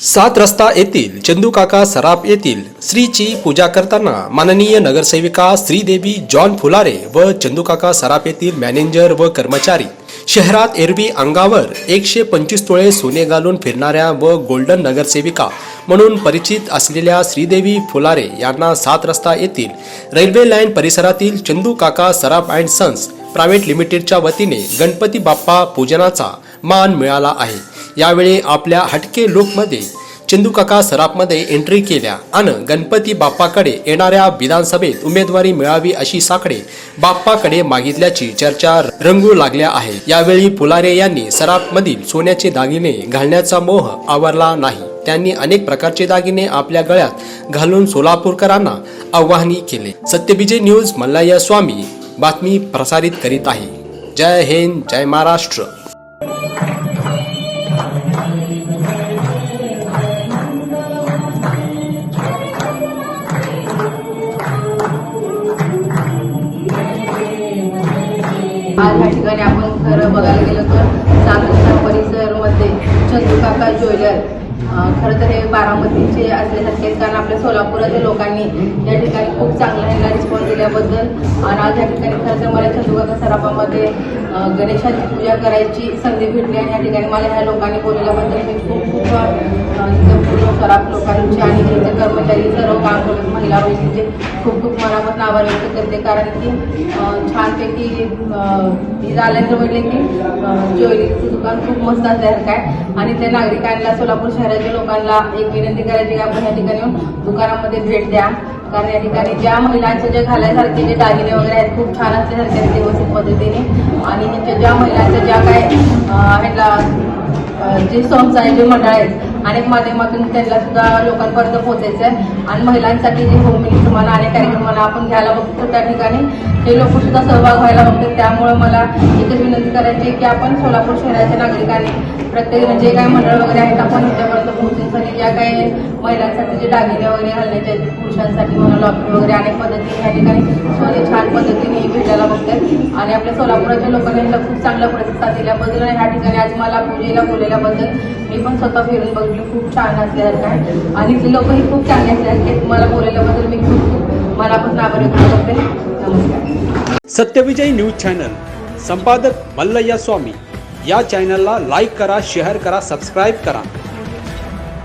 सात रस्ता येथील चंदूकाका सराफ येथील श्रीची पूजा करताना माननीय नगरसेविका श्रीदेवी जॉन फुलारे व चंदूकाका सराफ येथील मॅनेजर व कर्मचारी. शहरात एरवी अंगावर एकशे पंचवीस तोळे सोने घालून फिरणाऱ्या व गोल्डन नगरसेविका म्हणून परिचित असलेल्या श्रीदेवी फुलारे यांना सात रस्ता येथील रेल्वे लाईन परिसरातील Chandukaka Saraf and sons private लिमिटेडच्या वतीने गणपती बाप्पा पूजनाचा मान मिळाला आहे. यावेळी आपल्या हटके लुकमध्ये चंदूकाका सराफमध्ये एंट्री केल्या आणि गणपती बाप्पाकडे येणाऱ्या विधानसभेत उमेदवारी मिळावी अशी साकडे बाप्पाकडे मागितल्याची चर्चा रंगू लागल्या आहे. यावेळी पुलारे यांनी सराफमधील सोन्याचे दागिने घालण्याचा मोह आवरला नाही. त्यांनी अनेक प्रकारचे दागिने आपल्या गळ्यात घालून सोलापूरकरांना आवाहनी केले. सत्यविजय न्यूज मल्लाया स्वामी बातमी प्रसारित करीत आहे. जय हिंद जय महाराष्ट्र. आज या ठिकाणी आपण खरं बघायला गेलं तर सातरस्ता परिसरमध्ये चंदूकाका ज्वेलर खरं तर हे बारामतीचे असल्यासारखे कारण आपल्या सोलापुराच्या लोकांनी या ठिकाणी खूप चांगला ह्यांना रिस्पॉन्स दिल्याबद्दल. आणि आज या ठिकाणी खरं तर मला चंदूकाका सराफामध्ये गणेशाची पूजा करायची संधी भेटली आणि या ठिकाणी मला ह्या लोकांनी बोलवल्याबद्दल मी खूप खूप सराफ लोकांचे आणि कर्मचारी सर्व काम करत महिला म्हणजे खूप खूप मनापासून आभार व्यक्त करते. कारण की छानपैकी ही झाल्याचं आल्यानंतर म्हणले की ज्वेलरीचं दुकान खूप मस्त असल्यासारखं आहे. आणि त्या नागरिकांना सोलापूर शहराच्या लोकांना एक विनंती करायची की आपण या ठिकाणी येऊन दुकानामध्ये भेट द्या. कारण या ठिकाणी ज्या महिलांचे जे घालायसारखे जे दागिने वगैरे आहेत खूप छान असल्यासारखे आहेत व्यवस्थित पद्धतीने. आणि ह्यांच्या ज्या महिलांच्या ज्या काय ह्याला जे संस्था आहे जे मंडळ आहेत अनेक माध्यमातून त्यांना सुद्धा लोकांपर्यंत पोहोचायचं आहे आणि महिलांसाठी जे होम मिनिस्टर म्हणा अनेक कार्यक्रमाला आपण घ्यायला बघतो त्या ठिकाणी. हे लोक सुद्धा सहभाग व्हायला बघतात. त्यामुळे मला एकच विनंती करायची आहे की आपण सोलापूर शहराच्या नागरिकांनी प्रत्येक म्हणजे जे काही मंडळ वगैरे आहेत आपण ह्याच्यापर्यंत पोहोचण्यासाठी ज्या काही महिलांसाठी जे दागिने वगैरे घालण्याचे आहेत पुरुषांसाठी म्हणा लॉटरी वगैरे अनेक पद्धतीने या ठिकाणी सोने छान पद्धतीने भेटायला बघतात आणि आपल्या सोलापुराच्या लोकांनी खूप चांगला प्रतिसाद दिल्याबद्दल आणि ह्या ठिकाणी आज मला पूजेला बोलल्याबद्दल मी पण स्वतः फिरून बघितलं. खूप छान असल्यासारखं आहे आणि इथले लोकही खूप चांगले असल्यासारखे आहेत. मला बोलवल्याबद्दल मी खूप खूप मनापासून आभार व्यक्त करते. नमस्कार. Satyavijay news channel. संपादक मल्लय्या स्वामी. या चॅनलला लाईक करा शेअर करा सबस्क्राईब करा.